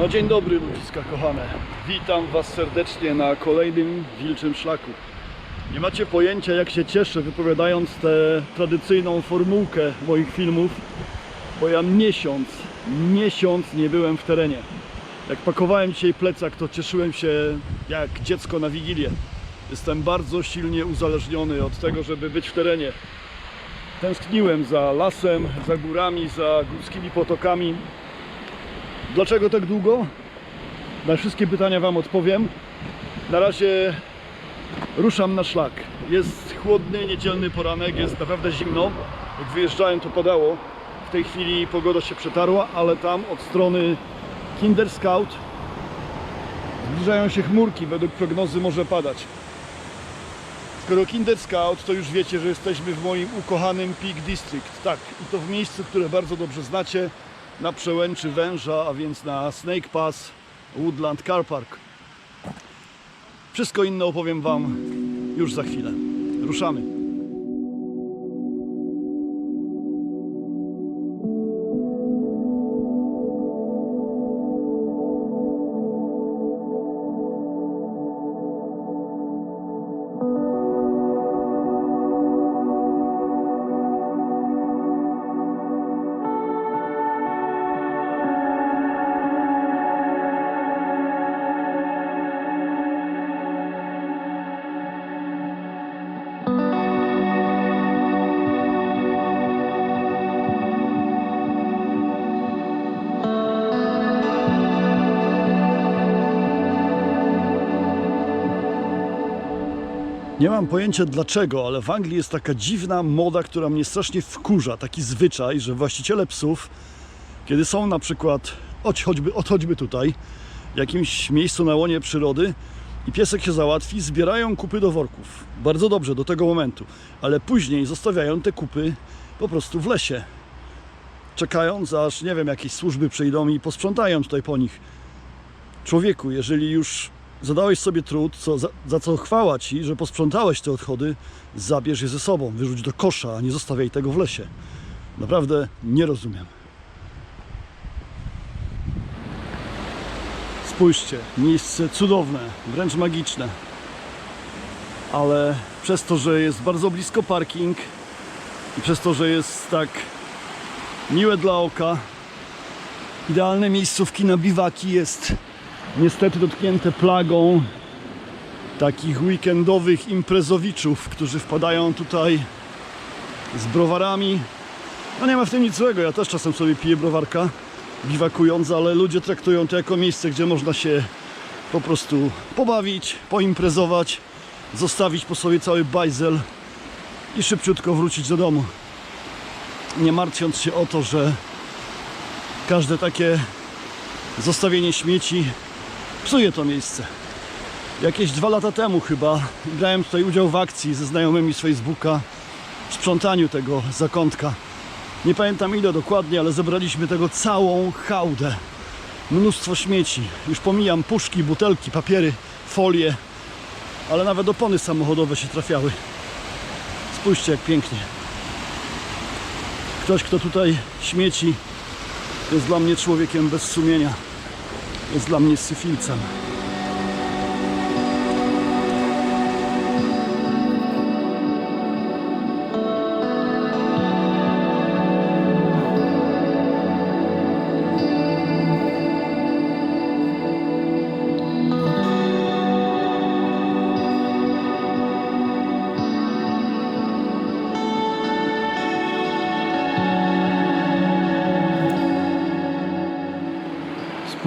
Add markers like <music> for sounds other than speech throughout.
No dzień dobry ludziska kochane. Witam Was serdecznie na kolejnym wilczym szlaku. Nie macie pojęcia jak się cieszę wypowiadając tę tradycyjną formułkę moich filmów, bo ja miesiąc, miesiąc nie byłem w terenie. Jak pakowałem dzisiaj plecak, to cieszyłem się jak dziecko na Wigilię. Jestem bardzo silnie uzależniony od tego, żeby być w terenie. Tęskniłem za lasem, za górami, za górskimi potokami. Dlaczego tak długo? Na wszystkie pytania Wam odpowiem. Na razie ruszam na szlak. Jest chłodny, niedzielny poranek, jest naprawdę zimno. Jak wyjeżdżałem to padało. W tej chwili pogoda się przetarła, ale tam od strony Kinder Scout zbliżają się chmurki. Według prognozy może padać. Skoro Kinder Scout, to już wiecie, że jesteśmy w moim ukochanym Peak District. Tak, i to w miejscu, które bardzo dobrze znacie, na przełęczy Węża, a więc na Snake Pass Woodland Car Park. Wszystko inne opowiem Wam już za chwilę. Ruszamy. Nie mam pojęcia dlaczego, ale w Anglii jest taka dziwna moda, która mnie strasznie wkurza. Taki zwyczaj, że właściciele psów, kiedy są na przykład, choć, choćby, od choćby tutaj, w jakimś miejscu na łonie przyrody i piesek się załatwi, zbierają kupy do worków. Bardzo dobrze do tego momentu, ale później zostawiają te kupy po prostu w lesie. Czekając, aż nie wiem, jakieś służby przyjdą i posprzątają tutaj po nich. Człowieku, jeżeli już zadałeś sobie trud, co, za, za co chwała Ci, że posprzątałeś te odchody, zabierz je ze sobą, wyrzuć do kosza, a nie zostawiaj tego w lesie. Naprawdę nie rozumiem. Spójrzcie, miejsce cudowne, wręcz magiczne. Ale przez to, że jest bardzo blisko parking i przez to, że jest tak miłe dla oka, idealne miejscówki na biwaki jest niestety dotknięte plagą takich weekendowych imprezowiczów, którzy wpadają tutaj z browarami. No nie ma w tym nic złego, ja też czasem sobie piję browarka biwakując, ale ludzie traktują to jako miejsce, gdzie można się po prostu pobawić, poimprezować, zostawić po sobie cały bajzel i szybciutko wrócić do domu. Nie martwiąc się o to, że każde takie zostawienie śmieci psuje to miejsce. Jakieś dwa lata temu chyba brałem tutaj udział w akcji ze znajomymi z Facebooka w sprzątaniu tego zakątka. Nie pamiętam ile dokładnie, ale zebraliśmy tego całą hałdę. Mnóstwo śmieci. Już pomijam puszki, butelki, papiery, folie, ale nawet opony samochodowe się trafiały. Spójrzcie jak pięknie. Ktoś, kto tutaj śmieci, jest dla mnie człowiekiem bez sumienia jest dla mnie syfilcem.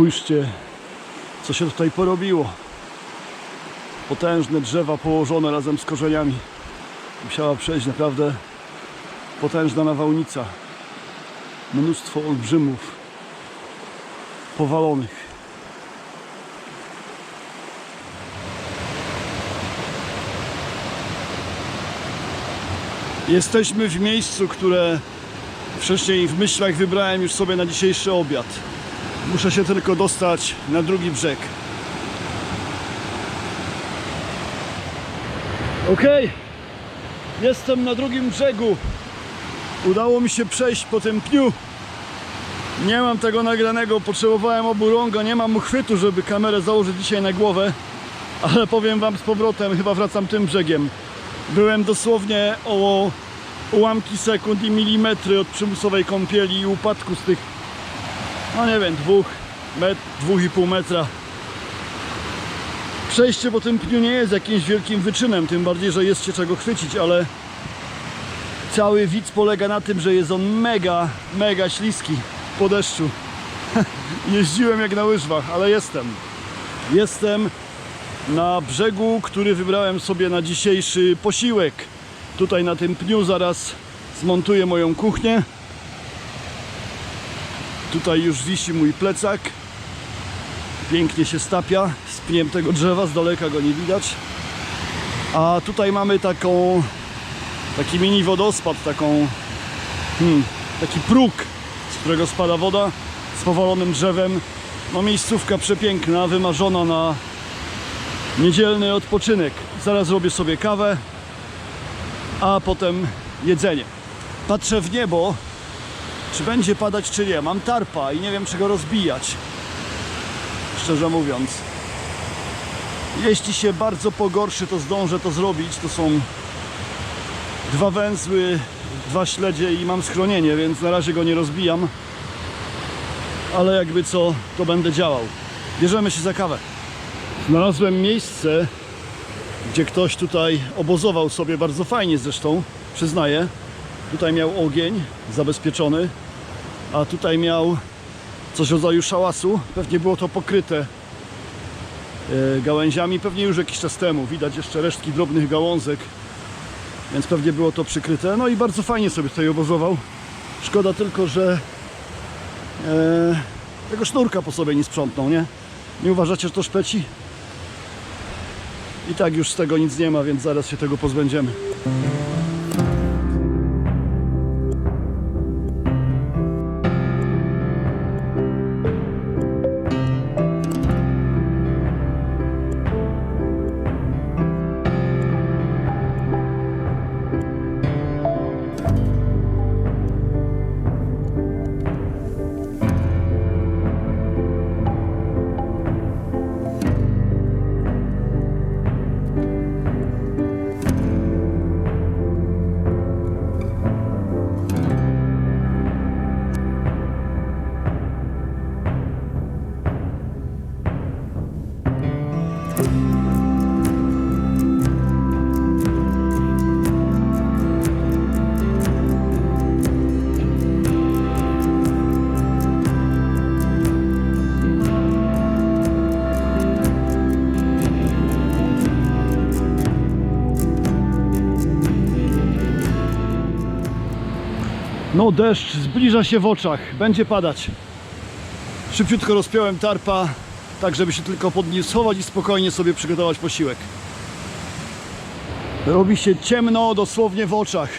Spójrzcie, co się tutaj porobiło. Potężne drzewa położone razem z korzeniami. Musiała przejść naprawdę potężna nawałnica. Mnóstwo olbrzymów powalonych. Jesteśmy w miejscu, które wcześniej w myślach wybrałem już sobie na dzisiejszy obiad. Muszę się tylko dostać na drugi brzeg. Ok, jestem na drugim brzegu. Udało mi się przejść po tym pniu. Nie mam tego nagranego, potrzebowałem oburąga, nie mam uchwytu, żeby kamerę założyć dzisiaj na głowę, ale powiem wam z powrotem, chyba wracam tym brzegiem. Byłem dosłownie o ułamki sekund i milimetry od przymusowej kąpieli i upadku z tych, no nie wiem, dwóch, met, dwóch i pół metra. Przejście po tym pniu nie jest jakimś wielkim wyczynem, tym bardziej, że jest się czego chwycić, ale cały widz polega na tym, że jest on mega, mega śliski po deszczu. <laughs> Jeździłem jak na łyżwach, ale jestem. Jestem na brzegu, który wybrałem sobie na dzisiejszy posiłek. Tutaj na tym pniu zaraz zmontuję moją kuchnię. Tutaj już wisi mój plecak. Pięknie się stapia z pniem tego drzewa, z daleka go nie widać. A tutaj mamy taką, taki mini wodospad, taką, hmm, taki próg, z którego spada woda z powalonym drzewem. No miejscówka przepiękna, wymarzona na niedzielny odpoczynek. Zaraz robię sobie kawę, a potem jedzenie. Patrzę w niebo, czy będzie padać, czy nie. Mam tarpa i nie wiem, czy go rozbijać. Szczerze mówiąc. Jeśli się bardzo pogorszy, to zdążę to zrobić. To są dwa węzły, dwa śledzie i mam schronienie, więc na razie go nie rozbijam. Ale jakby co, to będę działał. Bierzemy się za kawę. Znalazłem miejsce, gdzie ktoś tutaj obozował sobie bardzo fajnie zresztą, przyznaję. Tutaj miał ogień zabezpieczony, a tutaj miał coś rodzaju szałasu. Pewnie było to pokryte e, gałęziami, pewnie już jakiś czas temu. Widać jeszcze resztki drobnych gałązek, więc pewnie było to przykryte. No i bardzo fajnie sobie tutaj obozował. Szkoda tylko, że e, tego sznurka po sobie nie sprzątnął, nie? Nie uważacie, że to szpeci? I tak już z tego nic nie ma, więc zaraz się tego pozbędziemy. No deszcz zbliża się w oczach, będzie padać. Szybciutko rozpiąłem tarpa, tak żeby się tylko pod nim schować i spokojnie sobie przygotować posiłek. Robi się ciemno dosłownie w oczach.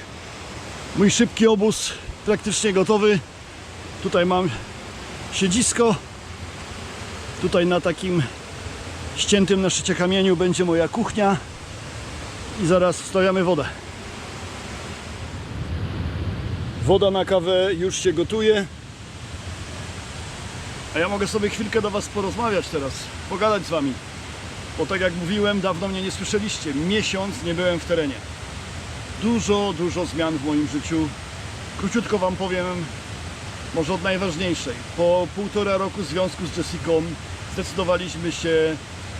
Mój szybki obóz praktycznie gotowy. Tutaj mam siedzisko. Tutaj na takim ściętym na szczycie kamieniu będzie moja kuchnia. I zaraz wstawiamy wodę. Woda na kawę już się gotuje. A ja mogę sobie chwilkę do Was porozmawiać teraz, pogadać z Wami. Bo tak jak mówiłem, dawno mnie nie słyszeliście. Miesiąc nie byłem w terenie. Dużo, dużo zmian w moim życiu. Króciutko Wam powiem, może od najważniejszej. Po półtora roku związku z Jessicą zdecydowaliśmy się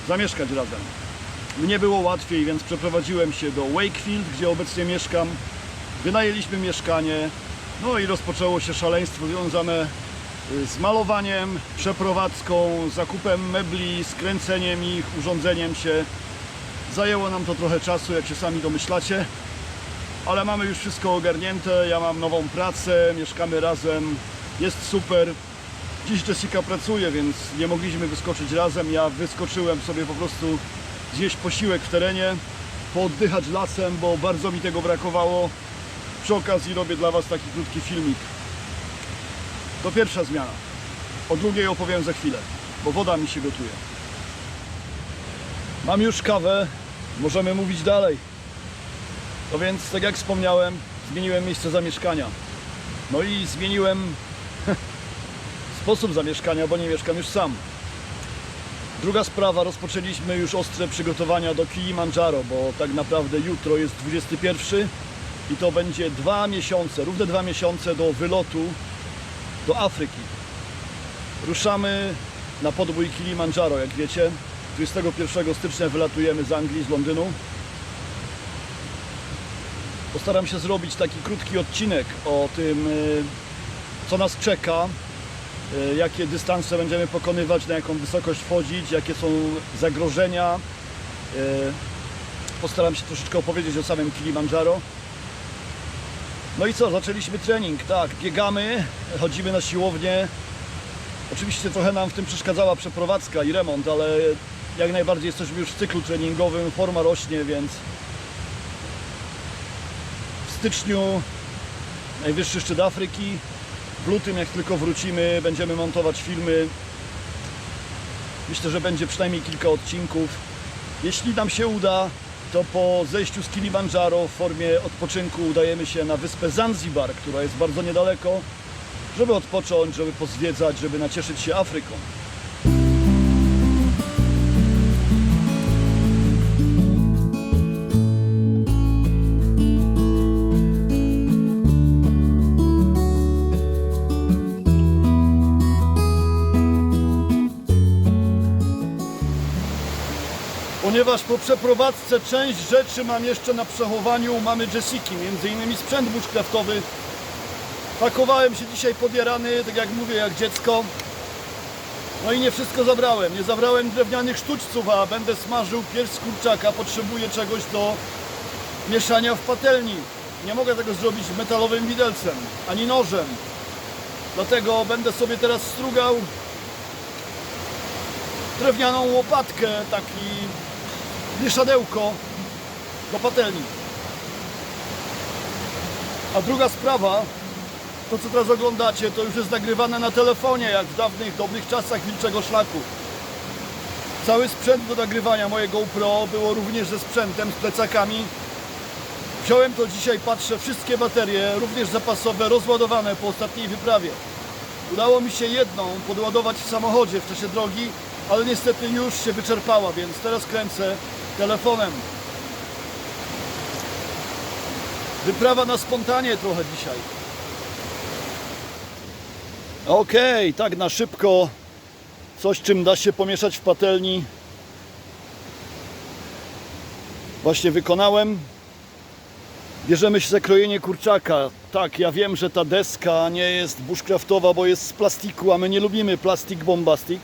zamieszkać razem. Mnie było łatwiej, więc przeprowadziłem się do Wakefield, gdzie obecnie mieszkam. Wynajęliśmy mieszkanie, no i rozpoczęło się szaleństwo związane y, z malowaniem, przeprowadzką, zakupem mebli, skręceniem ich, urządzeniem się. Zajęło nam to trochę czasu, jak się sami domyślacie, ale mamy już wszystko ogarnięte. Ja mam nową pracę, mieszkamy razem, jest super. Dziś Jessica pracuje, więc nie mogliśmy wyskoczyć razem. Ja wyskoczyłem sobie po prostu zjeść posiłek w terenie, pooddychać lasem, bo bardzo mi tego brakowało. Przy okazji robię dla Was taki krótki filmik. To pierwsza zmiana. O drugiej opowiem za chwilę, bo woda mi się gotuje. Mam już kawę, możemy mówić dalej. No więc, tak jak wspomniałem, zmieniłem miejsce zamieszkania. No i zmieniłem <laughs> sposób zamieszkania, bo nie mieszkam już sam. Druga sprawa, rozpoczęliśmy już ostre przygotowania do Kilimandżaro, bo tak naprawdę jutro jest 21 i to będzie dwa miesiące, równe dwa miesiące do wylotu do Afryki. Ruszamy na podbój Kilimandżaro, jak wiecie. 21 stycznia wylatujemy z Anglii, z Londynu. Postaram się zrobić taki krótki odcinek o tym, y, co nas czeka, y, jakie dystanse będziemy pokonywać, na jaką wysokość wchodzić, jakie są zagrożenia. Y, Postaram się troszeczkę opowiedzieć o samym Kilimandżaro. No i co, zaczęliśmy trening, tak, biegamy, chodzimy na siłownię. Oczywiście trochę nam w tym przeszkadzała przeprowadzka i remont, ale jak najbardziej jesteśmy już w cyklu treningowym, forma rośnie, więc w styczniu najwyższy szczyt Afryki. W lutym, jak tylko wrócimy, będziemy montować filmy. Myślę, że będzie przynajmniej kilka odcinków. Jeśli nam się uda, to po zejściu z Kilimandżaro w formie odpoczynku udajemy się na wyspę Zanzibar, która jest bardzo niedaleko, żeby odpocząć, żeby pozwiedzać, żeby nacieszyć się Afryką. Ponieważ po przeprowadzce część rzeczy mam jeszcze na przechowaniu, mamy Jessiki, między innymi sprzęt bushcraftowy. Pakowałem się dzisiaj podjarany, tak jak mówię, jak dziecko. No i nie wszystko zabrałem. Nie zabrałem drewnianych sztućców, a będę smażył pierś z kurczaka. Potrzebuję czegoś do mieszania w patelni. Nie mogę tego zrobić metalowym widelcem, ani nożem. Dlatego będę sobie teraz strugał drewnianą łopatkę, taki mieszadełko do patelni. A druga sprawa, to co teraz oglądacie, to już jest nagrywane na telefonie, jak w dawnych, dobrych czasach Wilczego Szlaku. Cały sprzęt do nagrywania mojego GoPro było również ze sprzętem, z plecakami. Wziąłem to dzisiaj, patrzę, wszystkie baterie, również zapasowe, rozładowane po ostatniej wyprawie. Udało mi się jedną podładować w samochodzie w czasie drogi, ale niestety już się wyczerpała, więc teraz kręcę telefonem. Wyprawa na spontanie trochę dzisiaj. Okej, tak na szybko. Coś, czym da się pomieszać w patelni. Właśnie wykonałem. Bierzemy się za krojenie kurczaka. Tak, ja wiem, że ta deska nie jest bushcraftowa, bo jest z plastiku, a my nie lubimy plastik bombastik.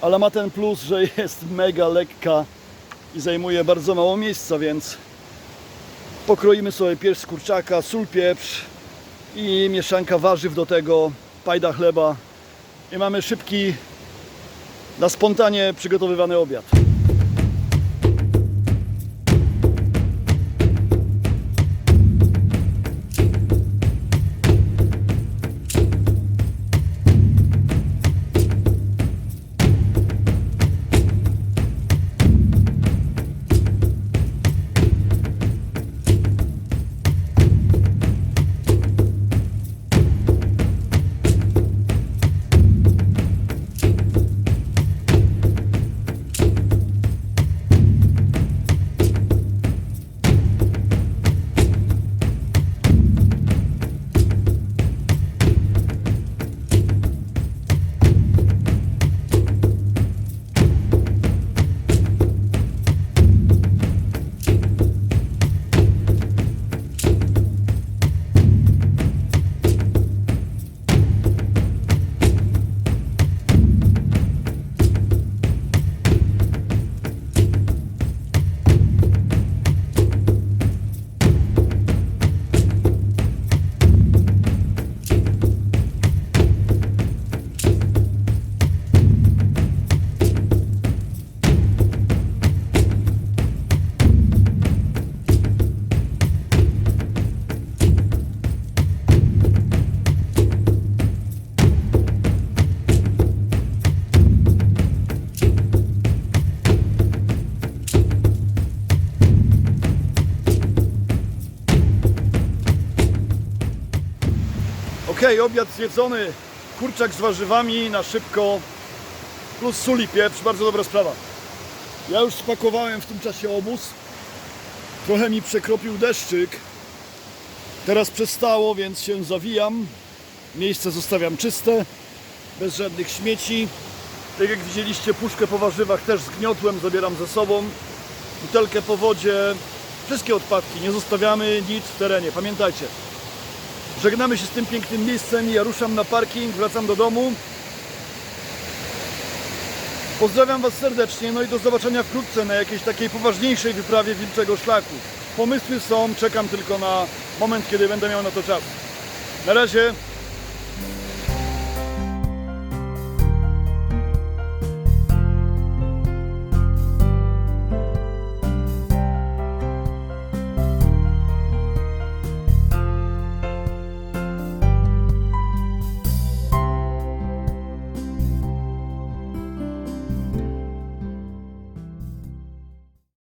Ale ma ten plus, że jest mega lekka i zajmuje bardzo mało miejsca, więc pokroimy sobie pierś z kurczaka, sól, pieprz i mieszanka warzyw do tego, pajda chleba i mamy szybki, na spontanie przygotowywany obiad. Obiad zjedzony. kurczak z warzywami na szybko, plus sól i pieprz, bardzo dobra sprawa. Ja już spakowałem w tym czasie obóz. Trochę mi przekropił deszczyk. Teraz przestało, więc się zawijam. Miejsce zostawiam czyste, bez żadnych śmieci. Tak jak widzieliście, puszkę po warzywach też zgniotłem, zabieram ze sobą. Butelkę po wodzie, wszystkie odpadki, nie zostawiamy nic w terenie, pamiętajcie. Żegnamy się z tym pięknym miejscem ja ruszam na parking, wracam do domu. Pozdrawiam Was serdecznie, no i do zobaczenia wkrótce na jakiejś takiej poważniejszej wyprawie Wilczego Szlaku. Pomysły są, czekam tylko na moment, kiedy będę miał na to czas. Na razie,